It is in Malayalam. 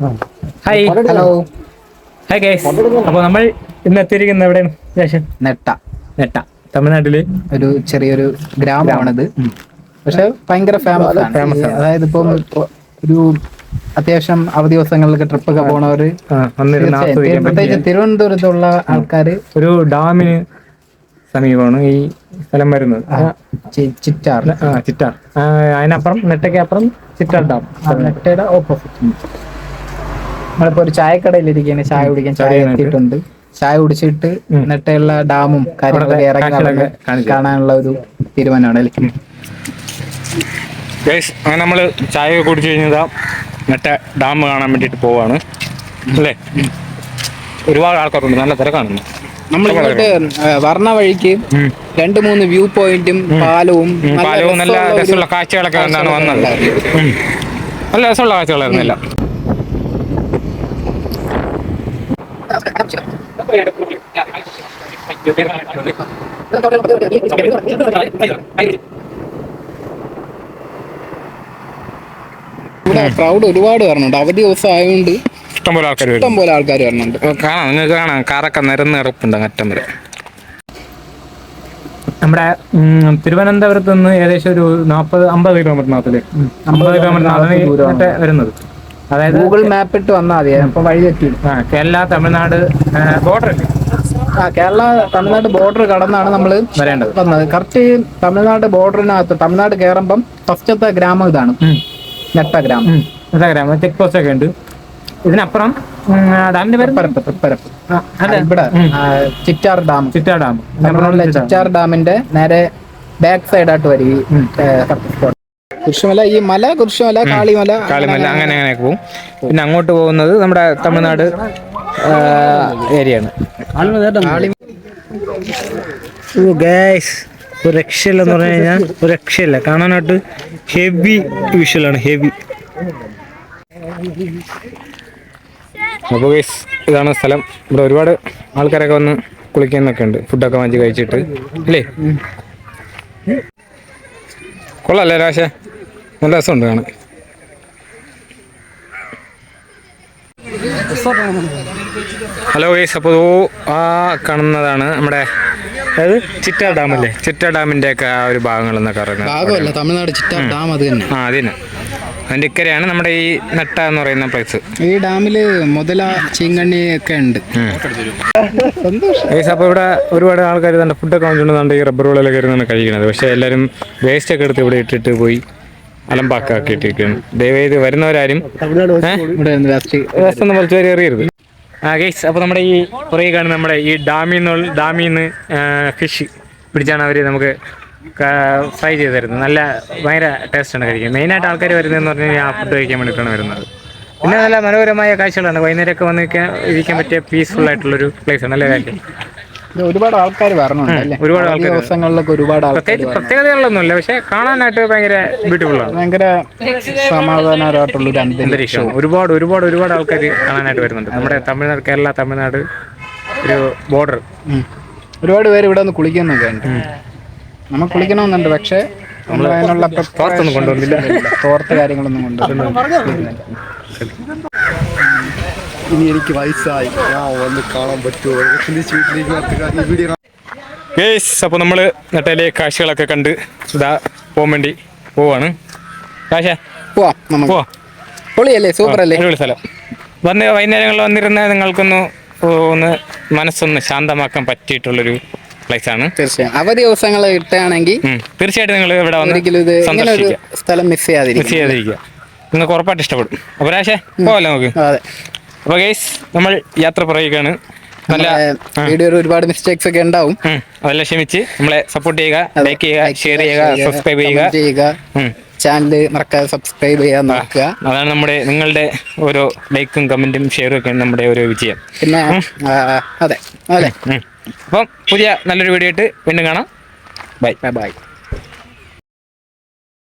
ഹായ് ഹലോ ഹായ് ഗൈസ് അപ്പോൾ നമ്മൾ ഇന്ന് എത്തിയിരിക്കുന്ന ശേഷം നെട്ട. നെട്ട. തമിഴ്നാട്ടിൽ. ഒരു ചെറിയൊരു ഗ്രാമമാണിത്. പക്ഷെ ഭയങ്കര ഫേമസ് ആണ്. അതായത് ഇപ്പം ഒരു അത്യാവശ്യം അവധി ദിവസങ്ങളിലൊക്കെ ട്രിപ്പ് ഒക്കെ പോണവര് പ്രത്യേകിച്ച് തിരുവനന്തപുരത്തുള്ള ആൾക്കാര് ഒരു ഡാമിന് സമീപമാണ് ഈ സ്ഥലം വരുന്നത്. ചിറ്റാർ. ചിറ്റാർ. അതിനപ്പുറം നെട്ടയ്ക്ക് അപ്പുറം ചിറ്റാർ ഡാം. നെട്ടയുടെ ഓപ്പോസിറ്റ്. നമ്മളിപ്പോ ഒരു ചായക്കടയിൽ ഇരിക്കുകയാണ് ചായ കുടിക്കാൻ ചായ ചായ എത്തിയിട്ടുണ്ട്. ചായ കുടിച്ചിട്ട് എന്നിട്ട് ഉള്ള ഡാമും കാര്യങ്ങളൊക്കെ ഇറങ്ങി. കാണാനുള്ള ഒരു തീരുമാനമാണ് അല്ലേ അങ്ങനെ നമ്മൾ ചായ കുടിച്ചു കഴിഞ്ഞതാ. നെട്ട ഡാം കാണാൻ വേണ്ടിട്ട് പോവാണ്. അല്ലേ? ഒരുപാട് ആൾക്കാരുണ്ട്. നല്ല തിരക്കാണ് നമ്മൾ ഇങ്ങോട്ട് വർണ വഴിക്ക്. രണ്ട് മൂന്ന് വ്യൂ പോയിന്റും പാലവും പാലവും നല്ല രസമുള്ള കാഴ്ചകളൊക്കെ കണ്ടാണ് വന്നത്. നല്ല രസമുള്ള കാഴ്ചകളായിരുന്നു ഇവിടെ ക്രൗഡ് ഒരുപാട് വരണുണ്ട് അവധി ദിവസം ആയതുകൊണ്ട് ഇഷ്ടംപോലെ ആൾക്കാർ ഇഷ്ടംപോലെ പോലെ ആൾക്കാർ വരണുണ്ട് കാണാം. നിങ്ങൾക്ക് കാണാം. കാറൊക്കെ നിരന്ന് കിടപ്പുണ്ട് അറ്റം വരെ. നമ്മുടെ ഉം, തിരുവനന്തപുരത്ത് നിന്ന് ഏകദേശം ഒരു നാൽപ്പത് അമ്പത് കിലോമീറ്ററിനകത്തിൽ അമ്പത് കിലോമീറ്ററിനകത്ത്. വരുന്നത്. അതായത് ഗൂഗിൾ മാപ്പ് ഇട്ട് വന്നാൽ മതി. അപ്പൊ വഴി തെറ്റി ആ, കേരള തമിഴ്നാട് ബോർഡർ അല്ലേ ആ കേരള തമിഴ്നാട് ബോർഡർ കടന്നാണ് നമ്മൾ വരേണ്ടത്. വന്നത്. കറക്റ്റ് തമിഴ്നാട് ബോർഡറിനകത്ത് തമിഴ്നാട് കയറുമ്പം ഫസ്റ്റത്തെ ഗ്രാമം ഇതാണ്. നെട്ട ഗ്രാമം. നെട്ട ഗ്രാമം. ചെക്ക് പോസ്റ്റ് ഒക്കെ ഉണ്ട്. ഇതിനപ്പുറം ഡാമിന്റെ പേര് പരപ്പ് പരപ്പ് ഇവിടെ ചിറ്റാർ ഡാം. ചിറ്റാർ ഡാം. ചിറ്റാർ ഡാമിന്റെ നേരെ ബാക്ക് സൈഡായിട്ട് വരിക കുരിശുമല ഈ മല കുരിശുമല കാളിമല കാളിമല അങ്ങനെ അങ്ങനെ പോകും. പിന്നെ അങ്ങോട്ട് പോകുന്നത് നമ്മുടെ തമിഴ്നാട് ഏരിയ ആണ് ഓ ഗൈസ് ഒരു രക്ഷയില്ല എന്ന് പറഞ്ഞു കഴിഞ്ഞാൽ ഒരു രക്ഷയില്ല. കാണാനായിട്ട് ഹെവി വിഷ്വലാണ് ഹെവി അപ്പോൾ ഗൈസ് ഇതാണ് സ്ഥലം. ഇവിടെ ഒരുപാട് ആൾക്കാരൊക്കെ വന്ന് കുളിക്കുന്നൊക്കെ ഉണ്ട്. ഫുഡൊക്കെ വാങ്ങിച്ച് കഴിച്ചിട്ട്. അല്ലേ? കൊള്ളാല്ലേ രാശ നല്ല രസമുണ്ട് കാണാൻ. ഹലോ ഗൈസ് അപ്പോൾ ആ കാണുന്നതാണ് നമ്മുടെ അതായത് ചിറ്റാർ ഡാം അല്ലേ? ചിറ്റാർ ഡാമിന്റെ ഒക്കെ ആ ഒരു ഭാഗങ്ങൾ എന്നൊക്കെ പറയുന്നത്. ഭാഗമല്ല തമിഴ്നാട് ചിറ്റാർ ഡാം അത് തന്നെ. ആ അതിന് അതിന്റെ ഇക്കരെയാണ് നമ്മുടെ ഈ നെട്ട എന്ന് പറയുന്ന പ്ലേസ് ഈ ഡാമിൽ മുതല ചീങ്കണ്ണി ഒക്കെ ഉണ്ട്. ഗൈസ് അപ്പോൾ ഇവിടെ ഒരുപാട് ആൾക്കാർ തന്നെ ഫുഡൊക്കെ വാങ്ങിച്ചുകൊണ്ട് ഈ റബ്ബർ വെള്ളമൊക്കെ ഇരുന്നാണ് കഴിക്കുന്നത് പക്ഷേ എല്ലാവരും വേസ്റ്റ് ഒക്കെ എടുത്ത് ഇവിടെ ഇട്ടിട്ട് പോയി. അലമ്പാക്കാക്കി ഇട്ടിരിക്കുകയാണ് ദയവേത് വരുന്നവരാരും കുറച്ച് പേര് എറിയരുത്. ആ ഗൈസ് അപ്പോൾ നമ്മുടെ ഈ പുറകെ കാണുന്ന നമ്മുടെ ഈ ഡാമിൽ നിന്ന് ഡാമിൽ നിന്ന് ഫിഷ് പിടിച്ചാണ് അവർ നമുക്ക് ഫ്രൈ ചെയ്ത് തരുന്നത്. നല്ല ഭയങ്കര ടേസ്റ്റാണ് മെയിൻ മെയിനായിട്ട് ആൾക്കാർ വരുന്നതെന്ന് പറഞ്ഞു കഴിഞ്ഞാൽ ആ ഫുഡ് കഴിക്കാൻ വേണ്ടിയിട്ടാണ് വരുന്നത്. പിന്നെ നല്ല മനോഹരമായ കാഴ്ചകളാണ്. വൈകുന്നേരമൊക്കെ വന്ന് നിൽക്കാൻ ഇരിക്കാൻ പറ്റിയ പീസ്ഫുൾ ആയിട്ടുള്ളൊരു പ്ലേസ് ആണ് അല്ലേ കാര്യം ഒരുപാട് ആൾക്കാർ വരണുണ്ട് അല്ലേ ഒരുപാട് ആൾക്കാർ ദിവസങ്ങളിലൊക്കെ ഒരുപാട് ആൾക്കാർ പ്രത്യേകതകളൊന്നുമില്ല. പക്ഷെ കാണാനായിട്ട് ഭയങ്കര ബ്യൂട്ടിഫുൾ ആണ്. ഭയങ്കര സമാധാനപരമായിട്ടുള്ള ഒരു അന്തരീക്ഷം. അന്തരീക്ഷം. ഒരുപാട് ഒരുപാട് ഒരുപാട് ആൾക്കാർ കാണാനായിട്ട് വരുന്നുണ്ട്. നമ്മുടെ തമിഴ്നാട് കേരള തമിഴ്നാട് ഒരു ബോർഡർ ഒരുപാട് പേര് ഇവിടെ ഒന്ന് കുളിക്കുന്നൊക്കെ ഉണ്ട്. നമ്മൾ കുളിക്കണമെന്നുണ്ട്. പക്ഷേ നമ്മൾ അതിനുള്ള തോർത്തൊന്നും കൊണ്ടുവന്നില്ല. തോർത്ത് കാര്യങ്ങളൊന്നും കൊണ്ടുവരുന്നില്ല ഇനി എനിക്ക് വയസ്സായി. ഞാൻ വന്ന് കാണാൻ പറ്റുമോ? ചിന്തിച്ച് വീട്ടിലേക്ക് നടത്തുക ഈ വീഡിയോ ഗേസ് അപ്പോൾ നമ്മൾ നെട്ടയിലെ കാഴ്ചകളൊക്കെ കണ്ട് ഇതാ പോകാൻ വേണ്ടി പോവാണ്. കാശ പൊളിയല്ലേ? സൂപ്പർ അല്ലേ? അടിപൊളി സ്ഥലം. വന്ന് വൈകുന്നേരങ്ങളിൽ വന്നിരുന്ന നിങ്ങൾക്കൊന്ന് ഒന്ന് മനസ്സൊന്ന് ശാന്തമാക്കാൻ പറ്റിയിട്ടുള്ളൊരു പ്ലേസ് ആണ്. തീർച്ചയായും. അവധി ദിവസങ്ങൾ കിട്ടുകയാണെങ്കിൽ തീർച്ചയായിട്ടും നിങ്ങൾ ഇവിടെ വന്ന് സ്ഥലം മിസ് മിസ് ചെയ്യാതിരിക്കും ചെയ്യാതിരിക്കുക. നിങ്ങൾക്ക് ഉറപ്പായിട്ട് ഇഷ്ടപ്പെടും. അപ്പോൾ രാശേ പോവല്ലോ നമുക്ക്? അതെ. അപ്പോൾ ഗൈസ് നമ്മൾ യാത്ര പറയുകയാണ്. നല്ല വീഡിയോയിൽ ഒരുപാട് മിസ്റ്റേക്സ് ഒക്കെ ഉണ്ടാവും. അതെല്ലാം ക്ഷമിച്ച് നമ്മളെ സപ്പോർട്ട് ചെയ്യുക ലൈക്ക് ചെയ്യുക ഷെയർ ചെയ്യുക സബ്സ്ക്രൈബ് ചെയ്യുക. ചാനൽ മറക്കാതെ സബ്സ്ക്രൈബ് ചെയ്യാൻ നോക്കുക. അതാണ് നമ്മുടെ നിങ്ങളുടെ ഓരോ ലൈക്കും കമന്റും ഷെയറും ഒക്കെയാണ് നമ്മുടെ ഓരോ വിജയം. പിന്നെ അതെ അതെ. അപ്പം പുതിയ നല്ലൊരു വീഡിയോ ആയിട്ട് വീണ്ടും കാണാം. Bye bye